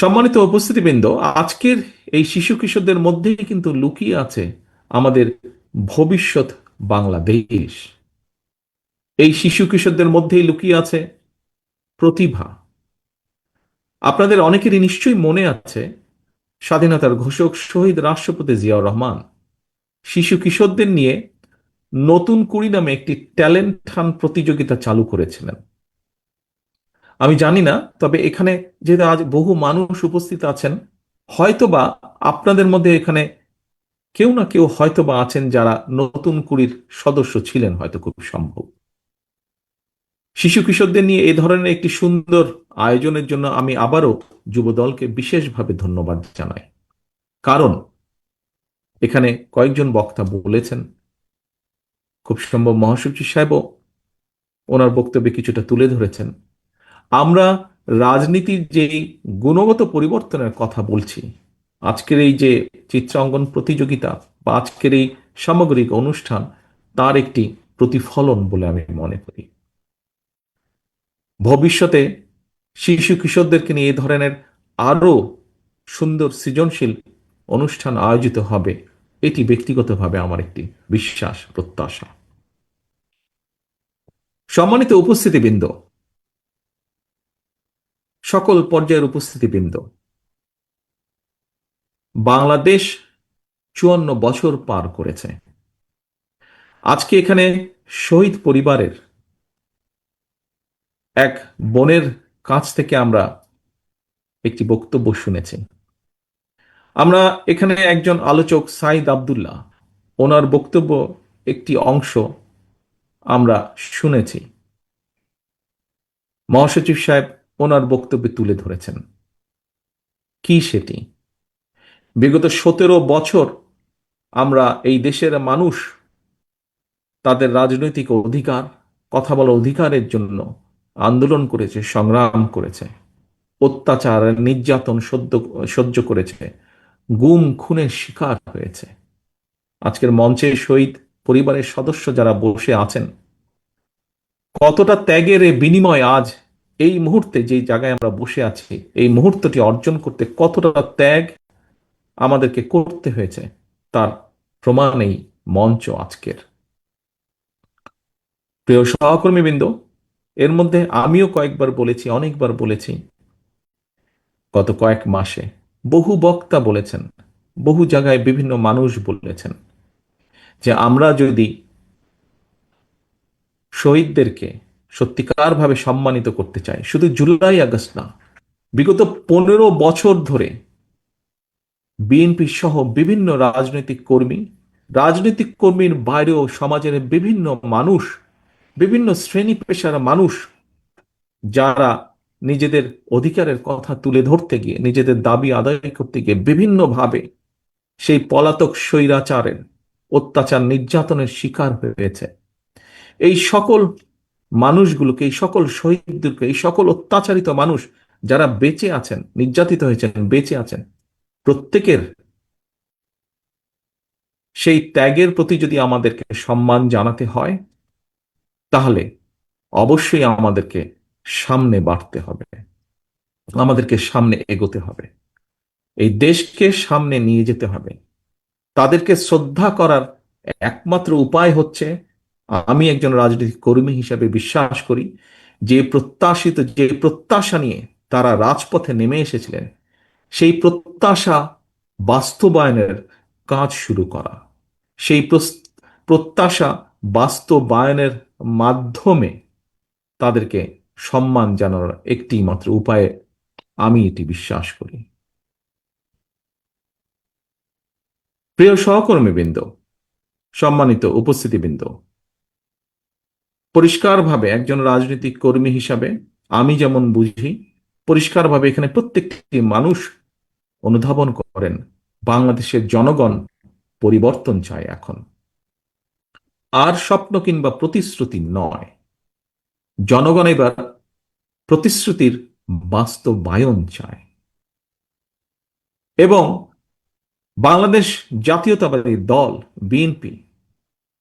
সম্মানিত উপস্থিতিবৃন্দ, আজকের এই শিশু কিশোরদের মধ্যেই কিন্তু লুকিয়ে আছে আমাদের ভবিষ্যৎ বাংলাদেশ। এই শিশু কিশোরদের মধ্যেই লুকিয়ে আছে প্রতিভা। আপনাদের অনেকেরই নিশ্চয়ই মনে আছে, স্বাধীনতার ঘোষক শহীদ রাষ্ট্রপতি জিয়াউর রহমান শিশু কিশোরদের নিয়ে নতুন কুড়ি নামে একটি ট্যালেন্ট হান প্রতিযোগিতা চালু করেছিলেন। আমি জানি না, তবে এখানে যেহেতু আজ বহু মানুষ উপস্থিত আছেন, হয়তোবা আপনাদের মধ্যে এখানে কেউ না কেউ হয়তোবা আছেন যারা নতুন কুড়ির সদস্য ছিলেন, হয়তো খুব সম্ভব। শিশু কিশোরদের নিয়ে এ ধরনের একটি সুন্দর আয়োজনের জন্য আমি আবারও যুবদলকে বিশেষভাবে ধন্যবাদ জানাই। কারণ এখানে কয়েকজন বক্তা বলেছেন, খুব সম্ভব মহাসচিব সাহেবও ওনার বক্তব্যে কিছুটা তুলে ধরেছেন আমরা রাজনীতির যেই গুণগত পরিবর্তনের কথা বলছি, আজকের এই যে চিত্রাঙ্কন প্রতিযোগিতা বা আজকের এই সামগ্রিক অনুষ্ঠান, তার একটি প্রতিফলন বলে আমি মনে করি। ভবিষ্যতে শিশু কিশোরদেরকে নিয়ে এ ধরনের আরও সুন্দর সৃজনশীল অনুষ্ঠান আয়োজিত হবে, এটি ব্যক্তিগতভাবে আমার একটি বিশ্বাস, প্রত্যাশা। সম্মানিত উপস্থিতিবৃন্দ সকল পর্যায়ের উপস্থিতিবৃন্দ। বাংলাদেশ চুয়ান্ন বছর পার করেছে। আজকে এখানে শহীদ পরিবারের এক বোনের কাছ থেকে আমরা একটি বক্তব্য শুনেছি। আমরা এখানে একজন আলোচক সাইদ আবদুল্লাহ, ওনার বক্তব্য একটি অংশ আমরা শুনেছি। মহাসচিব সাহেব ওনার বক্তব্যে তুলে ধরেছেন। কি সেটি? বিগত সতেরো বছর আমরা এই দেশের মানুষ, তাদের রাজনৈতিক অধিকার, কথা বলার অধিকারের জন্য আন্দোলন করেছে, সংগ্রাম করেছে, অত্যাচার, নির্যাতন সহ্য সহ্য করেছে, গুম, খুনের শিকার হয়েছে। আজকের মঞ্চে শহীদ পরিবারের সদস্য যারা বসে আছেন, কতটা ত্যাগের বিনিময় আজ এই মুহূর্তে যে জায়গায় আমরা বসে আছি, এই মুহূর্তটি অর্জন করতে কতটা ত্যাগ আমাদেরকে করতে হয়েছে, তার প্রমাণ এই মঞ্চ আজকের। প্রিয় সহকর্মীবৃন্দ, এর মধ্যে আমিও কয়েকবার বলেছি, অনেকবার বলেছি, গত কয়েক মাসে বহু বক্তা বলেছেন, বহু জায়গায় বিভিন্ন মানুষ বলেছেন যে আমরা যদি শহীদদেরকে সত্যিকারভাবে সম্মানিত করতে চাই। শুধু জুলাই আগস্ট না, বিগত পনেরো বছর ধরে বিএনপি সহ বিভিন্ন রাজনৈতিক কর্মী, রাজনৈতিক কর্মীর বাইরেও সমাজের বিভিন্ন মানুষ, বিভিন্ন শ্রেণি পেশার মানুষ, যারা নিজেদের অধিকারের কথা তুলে ধরতে গিয়ে, নিজেদের দাবি আদায় করতে গিয়ে বিভিন্নভাবে সেই পলাতক স্বৈরাচারের অত্যাচার নির্যাতনের শিকার হয়েছে। এই সকল মানুষগুলোকে, এই সকল শহীদদেরকে, এই সকল অত্যাচারিত মানুষ যারা বেঁচে আছেন, নির্যাতিত হয়েছেন, বেঁচে আছেন, প্রত্যেকের সেই ত্যাগের প্রতি যদি আমাদেরকে সম্মান জানাতে হয়, তাহলে অবশ্যই আমাদেরকে সামনে বাড়তে হবে। আমাদেরকে সামনে এগোতে হবে। এই দেশকে সামনে নিয়ে যেতে হবে। তাদেরকে শ্রদ্ধা করার একমাত্র উপায় হচ্ছে আমি একজন রাজনৈতিক কর্মী হিসাবে বিশ্বাস করি, যে প্রত্যাশিত, যে প্রত্যাশা নিয়ে তারা রাজপথে নেমে এসেছিলেন, সেই প্রত্যাশা বাস্তবায়নের কাজ শুরু করা। সেই প্রত্যাশা বাস্তবায়নের মাধ্যমে তাদেরকে সম্মান জানানোর একটি মাত্র উপায়ে আমি এটি বিশ্বাস করি। প্রিয় সহকর্মীবৃন্দ, সম্মানিত উপস্থিতিবৃন্দ পরিষ্কারভাবে একজন রাজনৈতিক কর্মী হিসাবে আমি যেমন বুঝি, পরিষ্কারভাবে এখানে প্রত্যেকটি মানুষ অনুধাবন করেন। বাংলাদেশের জনগণ পরিবর্তন চায় এখন। আর স্বপ্ন কিংবা প্রতিশ্রুতি নয়। জনগণ এবার প্রতিশ্রুতির বাস্তবায়ন চায়। এবং বাংলাদেশ জাতীয়তাবাদী দল, বিএনপি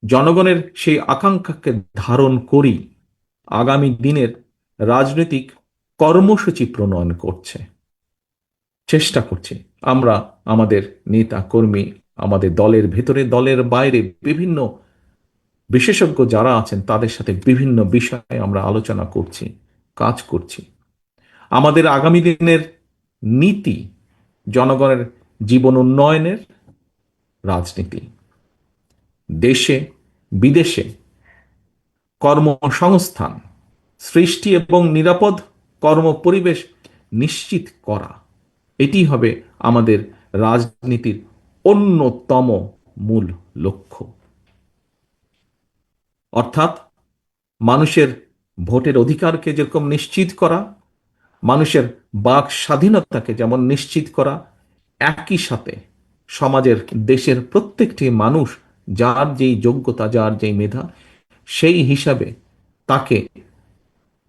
জনগণের সেই আকাঙ্ক্ষাকে ধারণ করি আগামী দিনের রাজনৈতিক কর্মসূচি প্রণয়ন করছে। চেষ্টা করছি। আমরা, আমাদের নেতা, কর্মী, আমাদের দলের ভেতরে, দলের বাইরে বিভিন্ন বিশেষজ্ঞ যারা আছেন, তাদের সাথে বিভিন্ন বিষয়ে আমরা আলোচনা করছি, কাজ করছি। আমাদের আগামী দিনের নীতি জনগণের জীবন উন্নয়নের রাজনীতি। দেশে, বিদেশে কর্মসংস্থান, সৃষ্টি এবং নিরাপদ কর্ম পরিবেশ নিশ্চিত করা। এটি হবে আমাদের রাজনীতির অন্যতম মূল লক্ষ্য। অর্থাৎ মানুষের ভোটের অধিকারকে যেরকম নিশ্চিত করা, মানুষের বাক স্বাধীনতাকে যেমন নিশ্চিত করা, একই সাথে সমাজের দেশের প্রত্যেকটি মানুষ যার যেই যোগ্যতা, যার যেই মেধা, সেই হিসাবে তাকে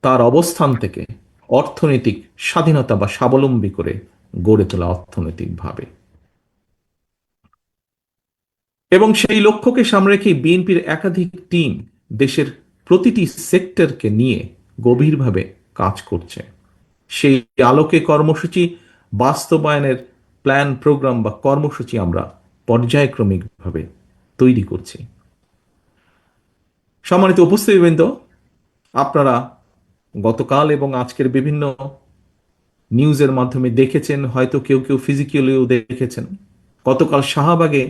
তার অবস্থান থেকে অর্থনৈতিক স্বাধীনতা বা স্বাবলম্বী করে গড়ে তোলা অর্থনৈতিকভাবে। এবং সেই লক্ষ্যকে সামনে রেখে বিএনপির একাধিক টিম দেশের প্রতিটি সেক্টরকে নিয়ে গভীরভাবে কাজ করছে। সেই আলোকে কর্মসূচি, বাস্তবায়নের প্ল্যান, প্রোগ্রাম বা কর্মসূচি আমরা পর্যায়ক্রমিকভাবে তৈরি করছি। সম্মানিত উপস্থিতিবৃন্দ, আপনারা গতকাল এবং আজকের বিভিন্ন নিউজের মাধ্যমে দেখেছেন, হয়তো কেউ কেউ ফিজিক্যালিও দেখেছেন। গতকাল শাহবাগে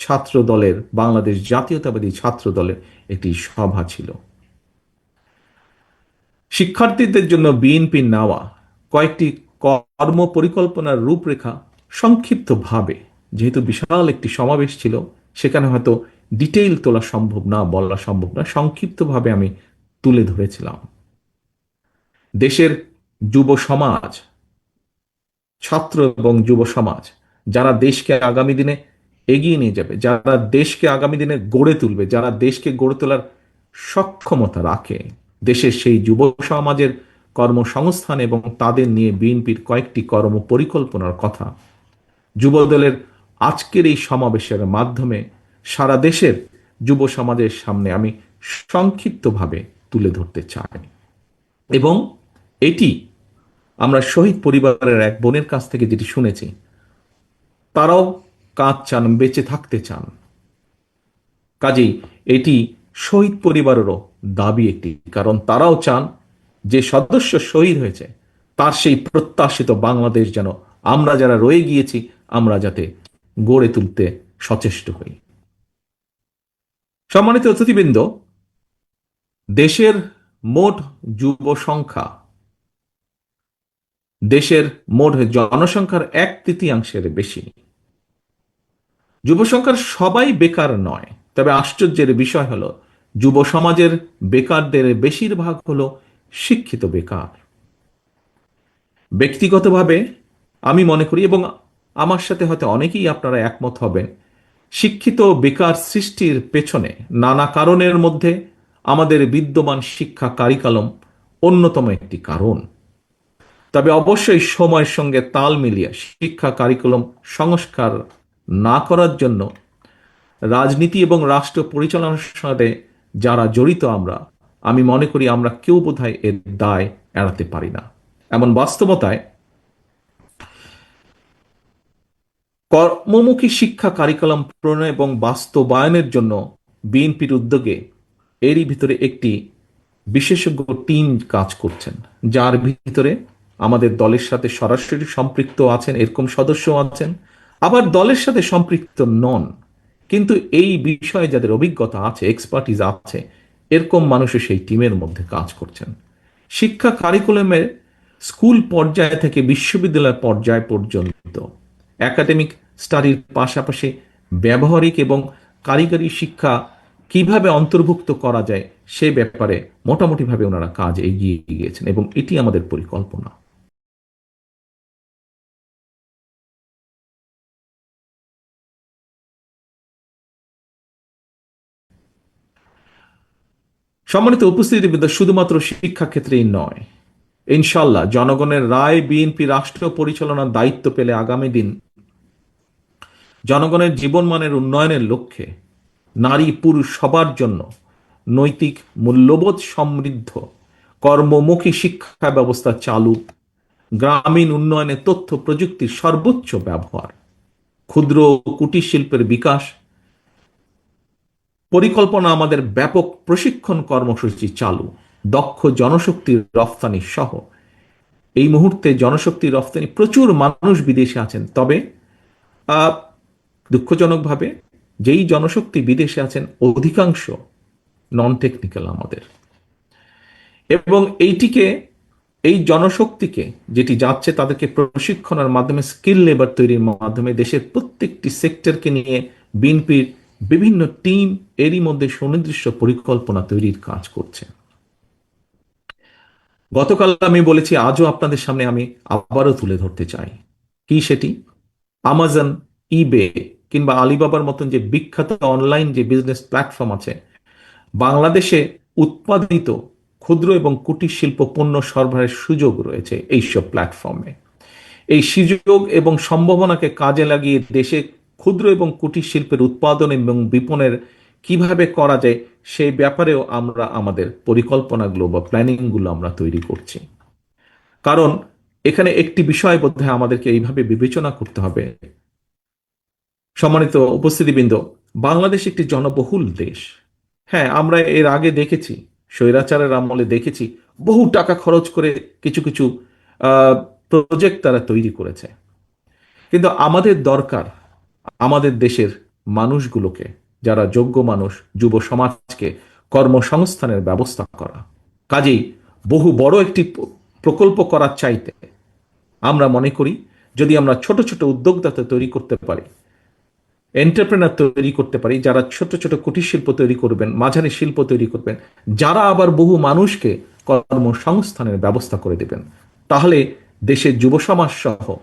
ছাত্র দলের বাংলাদেশ জাতীয়তাবাদী ছাত্র দলের একটি সভা ছিল। শিক্ষার্থীদের জন্য বিএনপি নেওয়া কয়েকটি কর্ম পরিকল্পনার রূপরেখা সংক্ষিপ্তভাবে, যেহেতু বিশাল একটি সমাবেশ ছিল সেখানে হয়তো ডিটেইল তোলা সম্ভব না, বলা সম্ভব না, সংক্ষিপ্তভাবে আমি তুলে ধরেছিলাম। দেশের যুব সমাজ, ছাত্র এবং যুব সমাজ, যারা দেশকে আগামী দিনে এগিয়ে নিয়ে যাবে, যারা দেশকে আগামী দিনে গড়ে তুলবে, যারা দেশকে গড়ে তোলার সক্ষমতা রাখে, দেশের সেই যুব সমাজের কর্মসংস্থান এবং তাদের নিয়ে বিএনপির কয়েকটি কর্ম পরিকল্পনার কথা, যুবদলের আজকের এই সমাবেশের মাধ্যমে সারা দেশের যুব সমাজের সামনে আমি সংক্ষিপ্তভাবে তুলে ধরতে চাই। এবং এটি আমরা শহীদ পরিবারের এক বোনের কাছ থেকে যেটি শুনেছি, তারাও কাজ চান, বেঁচে থাকতে চান। কাজেই এটি শহীদ পরিবারেরও দাবি একটি, কারণ তারাও চান যে সদস্য শহীদ হয়েছে, তার সেই প্রত্যাশিত বাংলাদেশ যেন আমরা যারা রয়ে গিয়েছি, আমরা যাতে গড়ে তুলতে সচেষ্ট হই। সম্মানিত অতিথিবৃন্দ, দেশের মোট যুব সংখ্যা, দেশের মোট জনসংখ্যার এক তৃতীয়াংশের বেশি। যুব সংখ্যার সবাই বেকার নয়, তবে আশ্চর্যের বিষয় হলো, যুব সমাজের বেকারদের বেশিরভাগ হলো শিক্ষিত বেকার। ব্যক্তিগতভাবে আমি মনে করি এবং আমার সাথে হয়তো অনেকেই আপনারা একমত হবেন। শিক্ষিত বেকার সৃষ্টির পেছনে নানা কারণের মধ্যে আমাদের বিদ্যমান শিক্ষা কারিকালম অন্যতম একটি কারণ। তবে অবশ্যই সময়ের সঙ্গে তাল মিলিয়ে শিক্ষা কারিকুলাম সংস্কার না করার জন্য রাজনীতি এবং রাষ্ট্র পরিচালনার সাথে যারা জড়িত আমরা, আমি মনে করি আমরা কেউ বোধহয় এর দায় এড়াতে পারি না। এমন বাস্তবতায় কর্মমুখী শিক্ষা কারিকুলাম প্রণয়ন এবং বাস্তবায়নের জন্য বিএনপির উদ্যোগে এরই ভিতরে একটি বিশেষজ্ঞ টিম কাজ করছেন। যার ভিতরে আমাদের দলের সাথে সরাসরি সম্পৃক্ত আছেন, এরকম সদস্য আছেন, আবার দলের সাথে সম্পৃক্ত নন। কিন্তু এই বিষয়ে যাদের অভিজ্ঞতা আছে এক্সপার্টিজ আছে, এরকম মানুষও সেই টিমের মধ্যে কাজ করছেন। শিক্ষা কারিকুলামের স্কুল পর্যায় থেকে বিশ্ববিদ্যালয় পর্যায় পর্যন্ত একাডেমিক স্টাডির পাশাপাশি ব্যবহারিক এবং কারিগরি শিক্ষা কীভাবে অন্তর্ভুক্ত করা যায় সে ব্যাপারে মোটামুটিভাবে ওনারা কাজ এগিয়ে গিয়েছেন এবং এটি আমাদের পরিকল্পনা। সম্মানিত উপস্থিতিবৃন্দ, শুধুমাত্র শিক্ষা ক্ষেত্রেই নয় ইনশাল্লাহ জনগণের রায়, বিএনপি রাষ্ট্র পরিচালনার দায়িত্ব পেলে আগামী দিন জনগণের জীবনমানের উন্নয়নের লক্ষ্যে নারী পুরুষ সবার জন্য নৈতিক মূল্যবোধ সমৃদ্ধ, কর্মমুখী শিক্ষা ব্যবস্থা চালু, গ্রামীণ উন্নয়নে তথ্য প্রযুক্তির সর্বোচ্চ ব্যবহার, ক্ষুদ্র কুটির শিল্পের বিকাশ, পরিকল্পনা আমাদের ব্যাপক প্রশিক্ষণ কর্মসূচি চালু, দক্ষ জনশক্তির রফতানি সহ। এই মুহূর্তে জনশক্তির রফতানি প্রচুর মানুষ বিদেশে আছেন, তবে দুঃখজনকভাবে যেই জনশক্তি বিদেশে আছেন অধিকাংশ নন টেকনিক্যাল আমাদের। এবং এইটিকে, এই জনশক্তিকে যেটি যাচ্ছে তাদেরকে প্রশিক্ষণের মাধ্যমে স্কিল লেবার তৈরির মাধ্যমে দেশের প্রত্যেকটি সেক্টরকে নিয়ে বিএনপির বিভিন্ন টিম এরই মধ্যে সুনির্দিষ্ট পরিকল্পনা তৈরির কাজ করছে। গতকাল আমি বলেছি, আজও আপনাদের সামনে আমি আবারও তুলে ধরতে চাই। কি সেটি? আমাজন ইবে কিংবা আলিবাবার মতন যে বিখ্যাত অনলাইন যে বিজনেস প্ল্যাটফর্ম আছে, বাংলাদেশে উৎপাদিত ক্ষুদ্র এবং কুটির শিল্প পণ্য সরবরাহের সুযোগ রয়েছে এইসব প্ল্যাটফর্মে এই সুযোগ এবং সম্ভাবনাকে কাজে লাগিয়ে দেশে ক্ষুদ্র এবং কুটির শিল্পের উৎপাদন এবং বিপণের কীভাবে করা যায়, সেই ব্যাপারেও আমরা আমাদের পরিকল্পনাগুলো বা প্ল্যানিংগুলো আমরা তৈরি করছি। কারণ এখানে একটি বিষয় বোধহয় আমাদেরকে এইভাবে বিবেচনা করতে হবে সম্মানিত উপস্থিতিবৃন্দ, বাংলাদেশ একটি জনবহুল দেশ। হ্যাঁ আমরা এর আগে দেখেছি, স্বৈরাচারের আমলে দেখেছি, বহু টাকা খরচ করে কিছু কিছু প্রজেক্ট তারা তৈরি করেছে। কিন্তু আমাদের দরকার আমাদের দেশের মানুষগুলোকে, যারা যোগ্য মানুষ, যুব সমাজকে কর্মসংস্থানের ব্যবস্থা করা। কাজেই বহু বড় একটি প্রকল্প করার চাইতে আমরা মনে করি, যদি আমরা ছোট ছোট উদ্যোক্তাতে তৈরি করতে পারি এন্টারপ্রেনার তৈরি করতে পারি, যারা ছোট ছোট কুটির শিল্প তৈরি করবেন, মাঝারি শিল্প তৈরি করবেন, যারা আবার বহু মানুষকে কর্মসংস্থানের ব্যবস্থা করে দেবেন। তাহলে দেশের যুব সমাজ সহ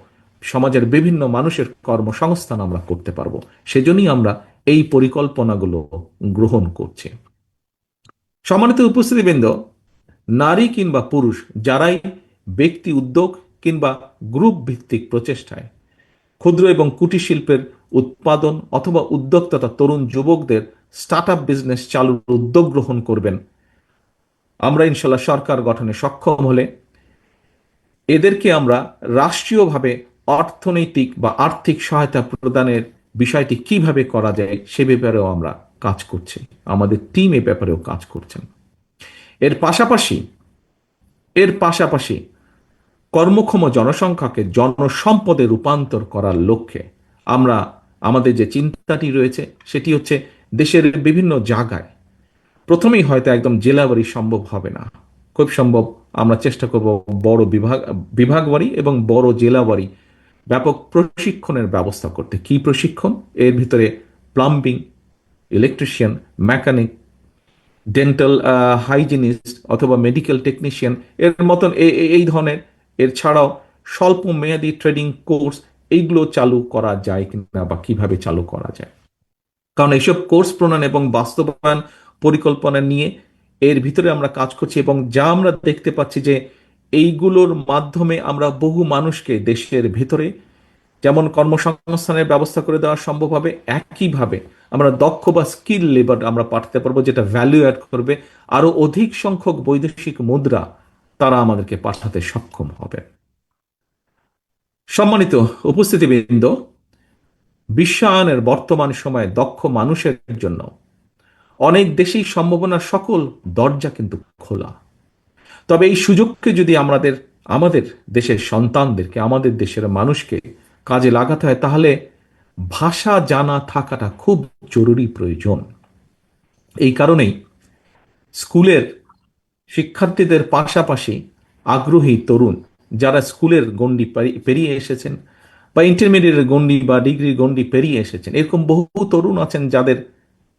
সমাজের বিভিন্ন মানুষের কর্মসংস্থান আমরা করতে পারব। সেজন্যই আমরা এই পরিকল্পনাগুলো গ্রহণ করছি। সম্মানিত উপস্থিতিবৃন্দ, নারী কিংবা পুরুষ, যারাই ব্যক্তি উদ্যোগ কিংবা গ্রুপ ভিত্তিক প্রচেষ্টায় ক্ষুদ্র এবং কুটির শিল্পের উৎপাদন অথবা উদ্যোক্তা তরুণ যুবকদের স্টার্ট আপ বিজনেস চালুর উদ্যোগ গ্রহণ করবেন। আমরা ইনশাল্লাহ সরকার গঠনে সক্ষম হলে এদেরকে আমরা রাষ্ট্রীয়ভাবে অর্থনৈতিক বা আর্থিক সহায়তা প্রদানের বিষয়টি কীভাবে করা যায় সে ব্যাপারেও আমরা কাজ করছি। আমাদের টিম এ ব্যাপারেও কাজ করছেন। এর পাশাপাশি এর পাশাপাশি কর্মক্ষম জনসংখ্যাকে জনসম্পদে রূপান্তর করার লক্ষ্যে আমরা আমাদের যে চিন্তাটি রয়েছে, সেটি হচ্ছে দেশের বিভিন্ন জায়গায় প্রথমেই হয়তো একদম জেলাবাড়ি সম্ভব হবে না। খুব সম্ভব আমরা চেষ্টা করব বড় বিভাগ বিভাগ বাড়ি এবং বড় জেলা বাড়ি ব্যাপক প্রশিক্ষণের ব্যবস্থা করতে। কি প্রশিক্ষণ? এর ভিতরে plumbing electrician mechanic dental hygienist অথবা মেডিকেল টেকনিশিয়ান এর মতন এই ধরনের। এর ছাড়াও স্বল্প মেয়াদী ট্রেডিং কোর্স এইগুলো চালু করা যায় কিনা বা কীভাবে চালু করা যায়? কারণ এইসব কোর্স প্রণয়ন এবং বাস্তবায়ন পরিকল্পনা নিয়ে এর ভিতরে আমরা কাজ করছি এবং যা আমরা দেখতে পাচ্ছি যে এইগুলোর মাধ্যমে আমরা বহু মানুষকে দেশের ভেতরে যেমন কর্মসংস্থানের ব্যবস্থা করে দেওয়া সম্ভব হবে, একইভাবে আমরা দক্ষ বা স্কিল লেবার আমরা পাঠাতে পারব যেটা ভ্যালু অ্যাড করবে। আরও অধিক সংখ্যক বৈদেশিক মুদ্রা তারা আমাদেরকে পাঠাতে সক্ষম হবে। সম্মানিত উপস্থিতিবৃন্দ, বিশ্বায়নের বর্তমান সময়ে দক্ষ মানুষের জন্য অনেক দেশেই সম্ভাবনার সকল দরজা কিন্তু খোলা। তবে এই সুযোগকে যদি আমাদের আমাদের দেশের সন্তানদেরকে, আমাদের দেশের মানুষকে কাজে লাগাতে হয়, তাহলে ভাষা জানা থাকাটা খুব জরুরি প্রয়োজন। এই কারণেই স্কুলের শিক্ষার্থীদের পাশাপাশি আগ্রহী তরুণ যারা স্কুলের গণ্ডি পেরিয়ে এসেছেন বা ইন্টারমিডিয়েটের গণ্ডি বা ডিগ্রির গণ্ডি পেরিয়ে এসেছেন, এরকম বহু তরুণ আছেন যাদের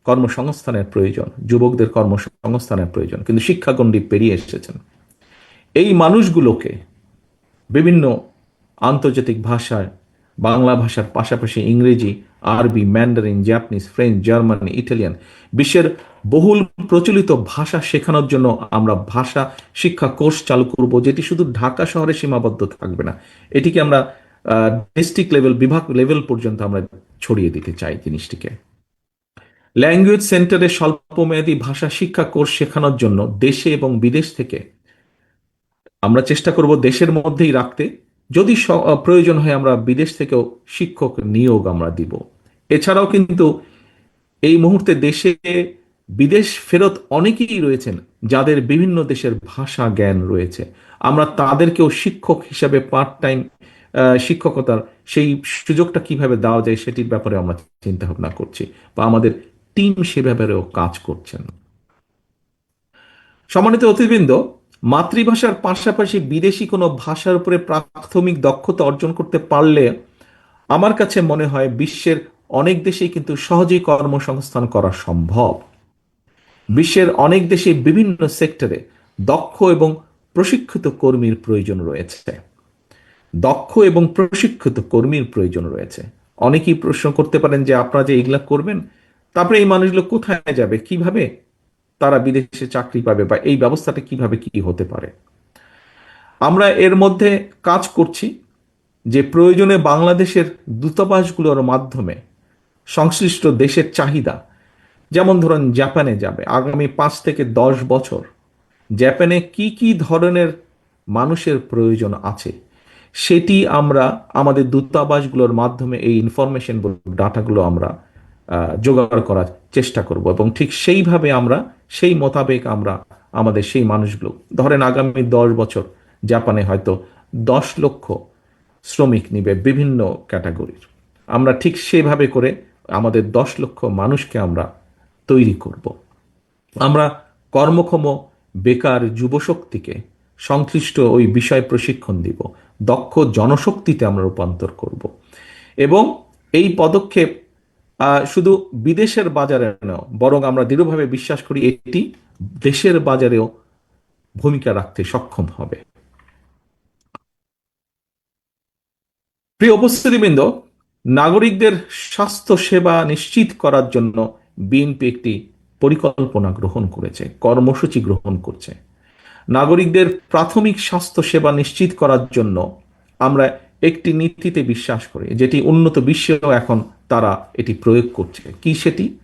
কর্মসংস্থানের প্রয়োজন, যুবকদের কর্মসংস্থানের প্রয়োজন, কিন্তু শিক্ষা গণ্ডি পেরিয়ে এসেছেন। এই মানুষগুলোকে বিভিন্ন আন্তর্জাতিক ভাষায়, বাংলা ভাষার পাশাপাশি ইংরেজি, আরবি Mandarin Japanese French Germany Italian বিশ্বের বহুল প্রচলিত ভাষা শেখানোর জন্য আমরা ভাষা শিক্ষা কোর্স চালু করব, যেটি শুধু ঢাকা শহরে সীমাবদ্ধ থাকবে না। এটিকে আমরা ডিস্ট্রিক্ট লেভেল বিভাগ লেভেল পর্যন্ত আমরা ছড়িয়ে দিতে চাই জিনিসটিকে। ল্যাঙ্গুয়েজ সেন্টারে স্বল্পমেয়াদী ভাষা শিক্ষা কোর্স শেখানোর জন্য দেশে এবং বিদেশ থেকে আমরা চেষ্টা করব দেশের মধ্যেই রাখতে। যদি প্রয়োজন হয় আমরা বিদেশ থেকেও শিক্ষক নিয়োগ আমরা দিব। এছাড়াও কিন্তু এই মুহূর্তে দেশে বিদেশ ফেরত অনেকেই রয়েছেন যাদের বিভিন্ন দেশের ভাষা জ্ঞান রয়েছে। আমরা তাদেরকেও শিক্ষক হিসাবে পার্ট টাইম শিক্ষকতার সেই সুযোগটা কীভাবে দেওয়া যায় সেটির ব্যাপারে আমরা চিন্তা ভাবনা করছি বা আমাদের টিম সে ব্যাপারেও কাজ করছেন। সম্মানিত অতিবৃন্দ মাতৃভাষার পাশাপাশি বিদেশি কোনো ভাষার উপরে প্রাথমিক দক্ষতা অর্জন করতে পারলে আমার কাছে মনে হয় বিশ্বের অনেক দেশেই কিন্তু সহজেই কর্মসংস্থান করা সম্ভব। বিশ্বের অনেক দেশে বিভিন্ন সেক্টরে দক্ষ এবং প্রশিক্ষিত কর্মীর প্রয়োজন রয়েছে। দক্ষ এবং প্রশিক্ষিত কর্মীর প্রয়োজন রয়েছে। অনেকেই প্রশ্ন করতে পারেন যে, আপনারা যে এগুলা করবেন, তারপরে এই মানুষগুলো কোথায় যাবে? কীভাবে তারা বিদেশে চাকরি পাবে বা এই ব্যবস্থাটা কীভাবে কি হতে পারে? আমরা এর মধ্যে কাজ করছি যে, প্রয়োজনে বাংলাদেশের দূতাবাসগুলোর মাধ্যমে সংশ্লিষ্ট দেশের চাহিদা যেমন ধরুন জাপানে যাবে, আগামী পাঁচ থেকে দশ বছর, জাপানে কি কি ধরনের মানুষের প্রয়োজন আছে, সেটি আমরা, আমাদের দূতাবাসগুলোর মাধ্যমে এই ইনফরমেশন ডাটাগুলো আমরা জোগাড় করার চেষ্টা করব এবং ঠিক সেইভাবে আমরা, সেই মোতাবেক আমরা, আমাদের সেই মানুষগুলো, ধরেন আগামী দশ বছর জাপানে হয়তো দশ লক্ষ শ্রমিক নিবে বিভিন্ন ক্যাটাগরির আমরা ঠিক সেভাবে করে আমাদের দশ লক্ষ মানুষকে আমরা তৈরি করব। আমরা কর্মক্ষম বেকার যুবশক্তিকে সংশ্লিষ্ট ওই বিষয় প্রশিক্ষণ দিব। দক্ষ জনশক্তিতে আমরা রূপান্তর করব। এবং এই পদক্ষেপ শুধু বিদেশের বাজারে নয় বরং আমরা দৃঢ়ভাবে বিশ্বাস করি এটি দেশের বাজারেও ভূমিকা রাখতে সক্ষম হবে। প্রিয় উপস্থিতিবৃন্দ, নাগরিকদের স্বাস্থ্য সেবা নিশ্চিত করার জন্য বিএনপি একটি পরিকল্পনা গ্রহণ করেছে, কর্মসূচি গ্রহণ করছে। নাগরিকদের প্রাথমিক স্বাস্থ্য সেবা নিশ্চিত করার জন্য আমরা একটি নীতিতে বিশ্বাস করি, যেটি উন্নত বিশ্বেও এখন তারা এটি প্রয়োগ করছে। কি সেটি?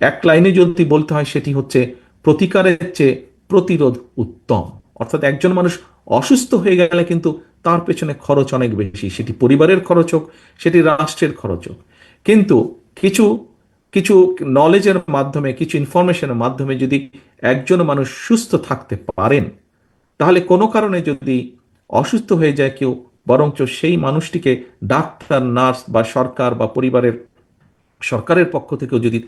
এক লাইনে যদি বলতে হয়, সেটি হচ্ছে প্রতিকারের চেয়ে প্রতিরোধ উত্তম। অর্থাৎ একজন মানুষ অসুস্থ হয়ে গেলে কিন্তু তার পেছনে খরচ অনেক বেশি। সেটি পরিবারের খরচ হোক, সেটি রাষ্ট্রের খরচ হোক। কিন্তু কিছু কিছু নলেজের মাধ্যমে, কিছু ইনফরমেশনের মাধ্যমে যদি একজন মানুষ সুস্থ থাকতে পারেন, তাহলে কোনো কারণে যদি অসুস্থ হয়ে যায় কেউ, বরঞ্চ সেই মানুষটিকে ডাক্তার, নার্স বা সরকার বা পরিবারের, সরকারের পক্ষ থেকেও যদি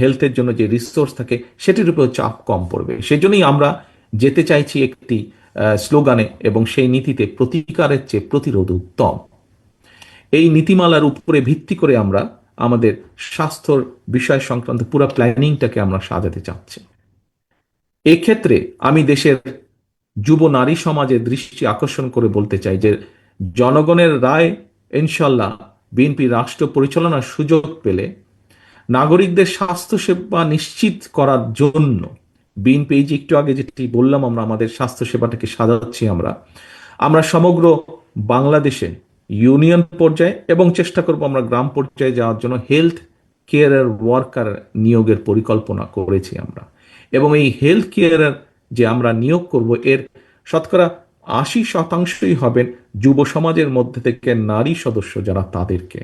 হেলথের জন্য যে রিসোর্স থাকে, সেটির উপর চাপ কম পড়বে। সেজন্যই আমরা যেতে চাইছি একটি স্লোগানে এবং সেই নীতিতে প্রতিকারের চেয়ে প্রতিরোধ উত্তম। এই নীতিমালার উপরে ভিত্তি করে আমরা আমাদের স্বাস্থ্যর বিষয় সংক্রান্ত পুরো প্ল্যানিংটাকে আমরা সাজাতে চাচ্ছি। এক্ষেত্রে আমি দেশের যুব নারী সমাজের দৃষ্টি আকর্ষণ করে বলতে চাই যে জনগণের রায় ইনশাল্লাহ বিএনপি রাষ্ট্র পরিচালনার সুযোগ পেলে নাগরিকদের স্বাস্থ্য সেবা নিশ্চিত করার জন্য বিএনপি যে একটু আগে যেটি বললাম, আমরা আমাদের স্বাস্থ্য সেবাটাকে সাজাচ্ছি আমরা। আমরা সমগ্র বাংলাদেশে ইউনিয়ন পর্যায়ে এবং চেষ্টা করব আমরা গ্রাম পর্যায়ে যাওয়ার জন্য হেলথ কেয়ারের ওয়ার্কার নিয়োগের পরিকল্পনা করেছি আমরা। এবং এই হেলথ কেয়ারের যে আমরা নিয়োগ করব, এর শতকরা আশি শতাংশই হবেন যুব সমাজের মধ্যে থেকে নারী সদস্য যারা তাদেরকে।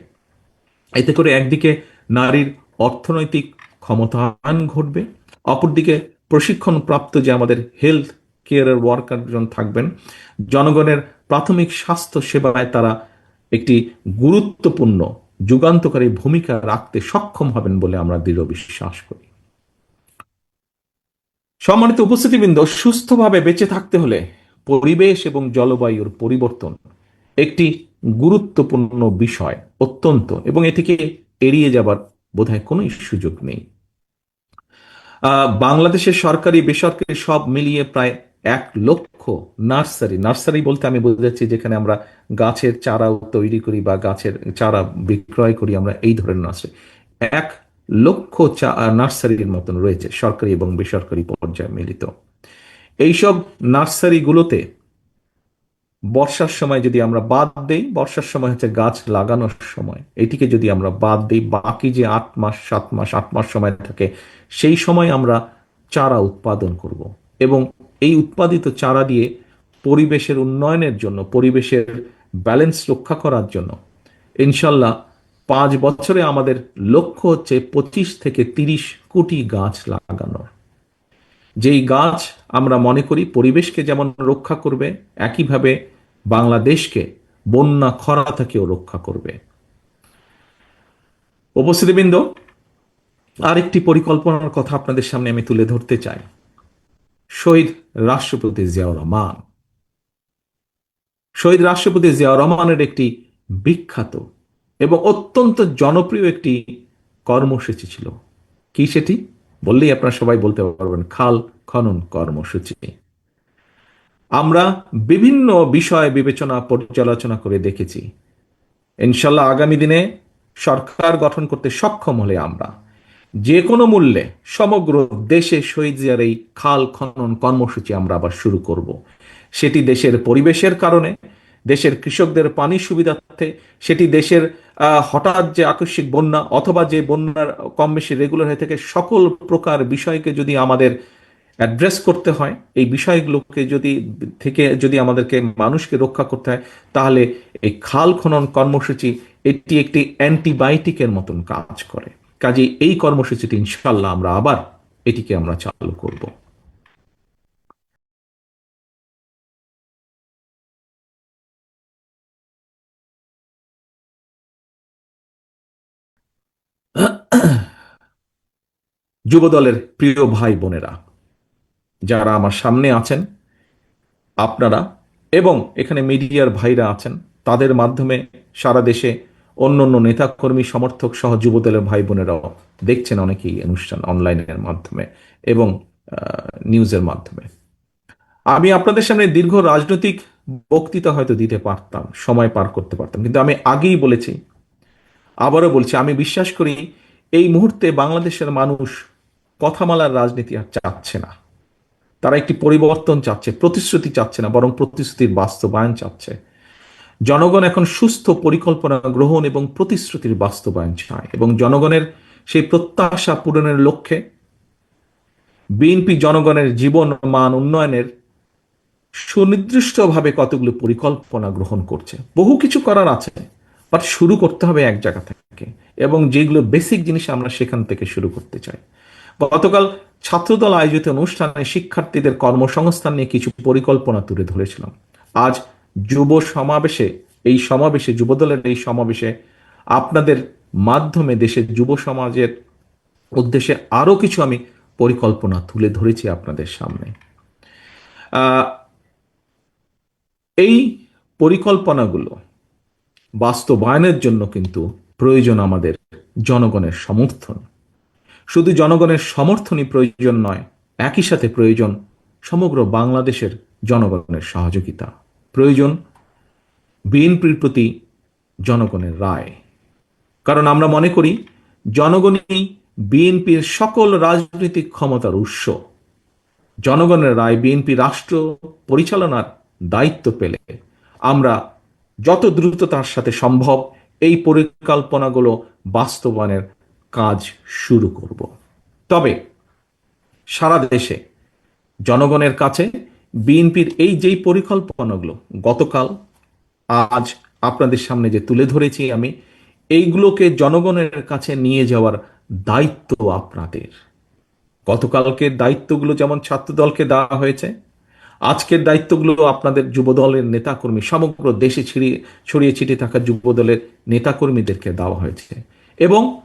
এতে করে একদিকে নারীর অর্থনৈতিক ক্ষমতায়ন ঘটবে, অপরদিকে প্রশিক্ষণ প্রাপ্ত যে আমাদের হেলথ কেয়ারের ওয়ার্কারজন থাকবেন, জনগণের প্রাথমিক স্বাস্থ্য সেবায় তারা একটি গুরুত্বপূর্ণ যুগান্তকারী ভূমিকা রাখতে সক্ষম হবেন বলে আমরা দৃঢ় বিশ্বাস করি। সম্মানিত উপস্থিতিবৃন্দ, সুস্থভাবে বেঁচে থাকতে হলে পরিবেশ এবং জলবায়ুর পরিবর্তন একটি গুরুত্বপূর্ণ বিষয়, অত্যন্ত, এবং এটিকে এড়িয়ে যাবার বোধহয় কোনো সুযোগ নেই। বাংলাদেশের সরকারি, বেসরকারি সব মিলিয়ে প্রায় এক লক্ষ নার্সারি। নার্সারি বলতে আমি বোঝাচ্ছি যেখানে আমরা গাছের চারা তৈরি করি বা গাছের চারা বিক্রয় করি, আমরা এই ধরনের নার্সারি। এক লক্ষ চা- নার্সারির মতন রয়েছে, সরকারি এবং বেসরকারি পর্যায়ে মিলিত। এইসব নার্সারিগুলোতে বর্ষার সময় যদি আমরা বাদ দেই, বর্ষার সময় হচ্ছে গাছ লাগানোর সময়। এটিকে যদি আমরা বাদ দিই, বাকি যে আট মাস, সাত মাস, আট মাস সময় থাকে, সেই সময় আমরা চারা উৎপাদন করব। এবং এই উৎপাদিত চারা দিয়ে পরিবেশের উন্নয়নের জন্য, পরিবেশের ব্যালেন্স রক্ষা করার জন্য। ইনশাল্লাহ পাঁচ বছরে আমাদের লক্ষ্য হচ্ছে পঁচিশ থেকে তিরিশ কোটি গাছ লাগানোর। যেই গাছ আমরা মনে করি পরিবেশকে যেমন রক্ষা করবে, একইভাবে বাংলাদেশকে বন্যা, খরা থেকেও রক্ষা করবে। উপস্থিতিবৃন্দ, আরেকটি পরিকল্পনার কথা আপনাদের সামনে আমি তুলে ধরতে চাই। শহীদ রাষ্ট্রপতি জিয়াউর রহমান। শহীদ রাষ্ট্রপতি জিয়াউর রহমানের একটি বিখ্যাত এবং অত্যন্ত জনপ্রিয় একটি কর্মসূচি ছিল। কি সেটি? বললেই আপনারা সবাই বলতে পারবেন, খাল খনন কর্মসূচি। আমরা বিভিন্ন বিষয় বিবেচনা, পর্যালোচনা করে দেখেছি। ইনশাল্লাহ আগামী দিনে সরকার গঠন করতে সক্ষম হলে আমরা। যে কোনো মূল্যে সমগ্র দেশে শহীদ জিয়ার এই খাল খনন কর্মসূচি আমরা আবার শুরু করব। সেটি দেশের পরিবেশের কারণে, দেশের কৃষকদের পানি সুবিধার্থে, সেটি দেশের হঠাৎ যে আকস্মিক বন্যা অথবা যে বন্যার কম বেশি রেগুলার হয়ে থাকে, সকল প্রকার বিষয়কে যদি আমাদের অ্যাড্রেস করতে হয়, এই বিষয়গুলোকে যদি, থেকে যদি আমাদেরকে, মানুষকে রক্ষা করতে হয়, তাহলে এই খাল খনন কর্মসূচি এটি একটি অ্যান্টিবায়োটিকের মতন কাজ করে। কাজে এই কর্মসূচিটি ইনশাল্লাহ আমরা আবার এটিকে আমরা চালু করব। যুবদলের প্রিয় ভাই বোনেরা, যারা আমার সামনে আছেন, আপনারা এবং এখানে মিডিয়ার ভাইরা আছেন, তাদের মাধ্যমে সারা দেশে অন্য অন্য নেতাকর্মী, সমর্থক সহ যুবদলের ভাই বোনেরাও দেখছেন অনেকেই অনুষ্ঠান অনলাইনের মাধ্যমে এবং নিউজের মাধ্যমে। আমি আপনাদের সামনে দীর্ঘ রাজনৈতিক বক্তৃতা হয়তো দিতে পারতাম, সময় পার করতে পারতাম, কিন্তু আমি আগেই বলেছি, আবারও বলছি, আমি বিশ্বাস করি এই মুহূর্তে বাংলাদেশের মানুষ কথামালার রাজনীতি আর চাচ্ছে না। তারা একটি পরিবর্তন চাচ্ছে, প্রতিশ্রুতি চাচ্ছে না, বরং প্রতিশ্রুতির বাস্তবায়ন চাচ্ছে। জনগণ এখন সুস্থ পরিকল্পনা গ্রহণ এবং প্রতিশ্রুতির বাস্তবায়ন চায় এবং জনগণের সেই প্রত্যাশা পূরণের লক্ষ্যে বিএনপি জনগণের জীবন মান উন্নয়নের সুনির্দিষ্টভাবে কতগুলো পরিকল্পনা গ্রহণ করছে। বহু কিছু করার আছে, বাট শুরু করতে হবে এক জায়গা থেকে এবং যেগুলো বেসিক জিনিস আমরা সেখান থেকে শুরু করতে চাই। গতকাল ছাত্রদল আয়োজিত অনুষ্ঠানে শিক্ষার্থীদের কর্মসংস্থান নিয়ে কিছু পরিকল্পনা তুলে ধরেছিলাম। আজ যুব সমাবেশে, এই সমাবেশে, যুবদলের এই সমাবেশে আপনাদের মাধ্যমে দেশের যুব সমাজের উদ্দেশ্যে আরও কিছু আমি পরিকল্পনা তুলে ধরেছি আপনাদের সামনে। এই পরিকল্পনাগুলো বাস্তবায়নের জন্য কিন্তু প্রয়োজন আমাদের জনগণের সমর্থন। শুধু জনগণের সমর্থনই প্রয়োজন নয়, একই সাথে প্রয়োজন সমগ্র বাংলাদেশের জনগণের সহযোগিতা। প্রয়োজন বিএনপির প্রতি জনগণের রায়। কারণ আমরা মনে করি, জনগণই বিএনপির সকল রাজনৈতিক ক্ষমতার উৎস। জনগণের রায় বিএনপি রাষ্ট্র পরিচালনার দায়িত্ব পেলে আমরা যত দ্রুততার সাথে সম্ভব এই পরিকল্পনাগুলো বাস্তবায়নের কাজ শুরু করব। তবে সারা দেশে জনগণের কাছে বিএনপির এই যেই পরিকল্পনাগুলো গতকাল, আজ আপনাদের সামনে যে তুলে ধরেছি আমি, এইগুলোকে জনগণের কাছে নিয়ে যাওয়ার দায়িত্ব আপনাদের। গতকালকের দায়িত্বগুলো যেমন ছাত্রদলকে দেওয়া হয়েছে, আজকের দায়িত্বগুলো আপনাদের যুবদলের নেতাকর্মী, সমগ্র দেশে ছিড়িয়ে, ছড়িয়ে ছিটিয়ে থাকা যুবদলের নেতাকর্মীদেরকে দেওয়া হয়েছে। এবং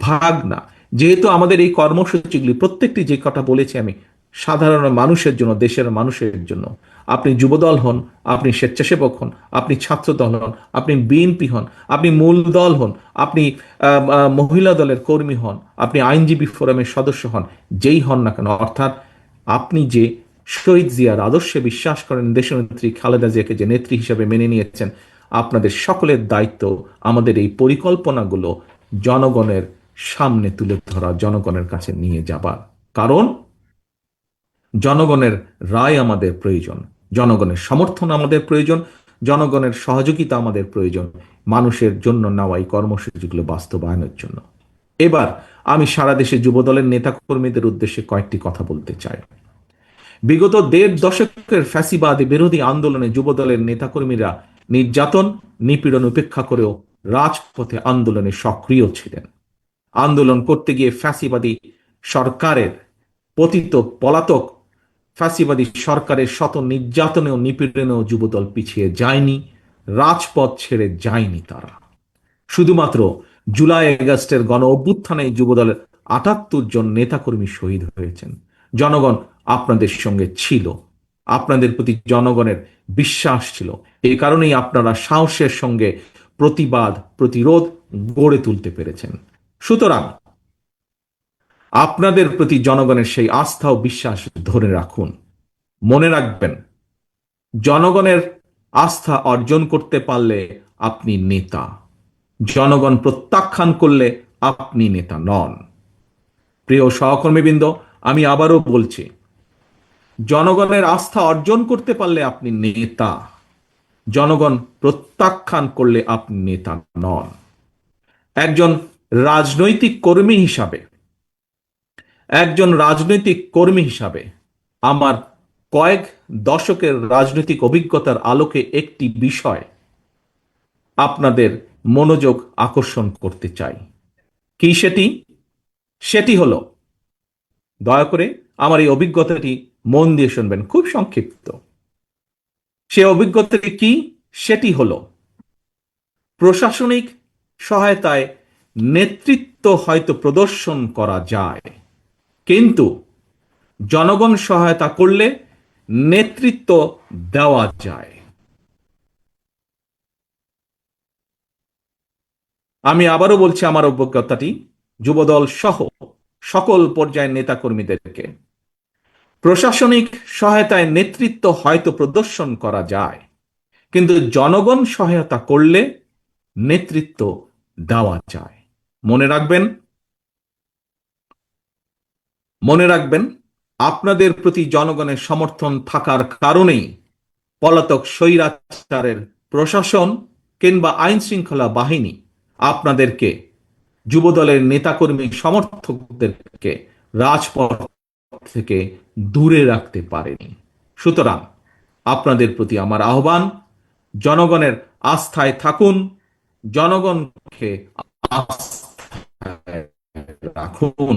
ভাগ না যেহেতু আমাদের এই কর্মসূচিগুলি, প্রত্যেকটি যে কথা বলেছি আমি সাধারণ মানুষের জন্য, দেশের মানুষের জন্য। আপনি যুবদল হন, আপনি স্বেচ্ছাসেবক হন, আপনি ছাত্রদল হন, আপনি বিএনপি হন, আপনি মূল দল হন, আপনি মহিলা দলের কর্মী হন, আপনি আইনজীবী ফোরামের সদস্য হন, যেই হন না কেন, অর্থাৎ আপনি যে শহীদ জিয়ার আদর্শে বিশ্বাস করেন, দেশনেত্রী খালেদা জিয়াকে যে নেত্রী হিসেবে মেনে নিয়েছেন, আপনাদের সকলের দায়িত্ব আমাদের এই পরিকল্পনাগুলো জনগণের সামনে তুলে ধরা, জনগণের কাছে নিয়ে যাবার। কারণ জনগণের রায় আমাদের প্রয়োজন, জনগণের সমর্থন আমাদের প্রয়োজন, জনগণের সহযোগিতা আমাদের প্রয়োজন, মানুষের জন্য নেওয়া এই কর্মসূচিগুলো বাস্তবায়নের জন্য। এবার আমি সারা দেশে যুবদলের নেতাকর্মীদের উদ্দেশ্যে কয়েকটি কথা বলতে চাই। বিগত দেড় দশকের ফ্যাসিবাদী বিরোধী আন্দোলনে যুবদলের নেতাকর্মীরা নির্যাতন, নিপীড়ন উপেক্ষা করেও রাজপথে আন্দোলনে সক্রিয় ছিলেন। আন্দোলন করতে গিয়ে ফ্যাসিবাদী সরকারের পতিত পলাতক ফ্যাসিবাদী সরকারের শত নির্যাতনে ও নিপীড়নেও যুবদল পিছিয়ে যায়নি, রাজপথ ছেড়ে যায়নি তারা। শুধুমাত্র জুলাই আগস্টের গণ অভ্যুত্থানে যুবদলের আটাত্তর জন নেতাকর্মী শহীদ হয়েছেন। জনগণ আপনাদের সঙ্গে ছিল, আপনাদের প্রতি জনগণের বিশ্বাস ছিল। এই কারণেই আপনারা সাহসের সঙ্গে প্রতিবাদ, প্রতিরোধ গড়ে তুলতে পেরেছেন। সুতরাং আপনাদের প্রতি জনগণের সেই আস্থা ও বিশ্বাস ধরে রাখুন। মনে রাখবেন, জনগণের আস্থা অর্জন করতে পারলে আপনি নেতা। জনগণ প্রত্যাখ্যান করলে আপনি নেতা নন। প্রিয় সহকর্মীবৃন্দ, আমি আবারও বলছি, জনগণের আস্থা অর্জন করতে পারলে আপনি নেতা। জনগণ প্রত্যাখ্যান করলে আপনি নেতা নন। একজন রাজনৈতিক কর্মী হিসাবে একজন রাজনৈতিক কর্মী হিসাবে আমার কয়েক দশকের রাজনৈতিক অভিজ্ঞতার আলোকে একটি বিষয় আপনাদের মনোযোগ আকর্ষণ করতে চাই। কি সেটি? সেটি হলো, দয়া করে আমার এই অভিজ্ঞতাটি মন দিয়ে শুনবেন, খুব সংক্ষিপ্ত। সে অভিজ্ঞতাটি কি? সেটি হলো, প্রশাসনিক সহায়তায় নেতৃত্ব হয়তো প্রদর্শন করা যায়। কিন্তু জনগণ সহায়তা করলে নেতৃত্ব দেওয়া যায়। আমি আবারও বলছি আমার অভিজ্ঞতাটি, যুবদল সহ সকল পর্যায়ের নেতাকর্মীদেরকে। প্রশাসনিক সহায়তায় নেতৃত্ব হয়তো প্রদর্শন করা যায়, কিন্তু জনগণ সহায়তা করলে নেতৃত্ব দেওয়া যায়। মনে রাখবেন মনে রাখবেন, আপনাদের প্রতি জনগণের সমর্থন থাকার কারণেই পলাতক স্বৈরাচারের প্রশাসন কিংবা আইন শৃঙ্খলা বাহিনী আপনাদেরকে, যুবদলের নেতাকর্মী সমর্থকদেরকে রাজপথ থেকে দূরে রাখতে পারেনি। সুতরাং আপনাদের প্রতি আমার আহ্বান, জনগণের আস্থায় থাকুন, জনগণকে রাখুন।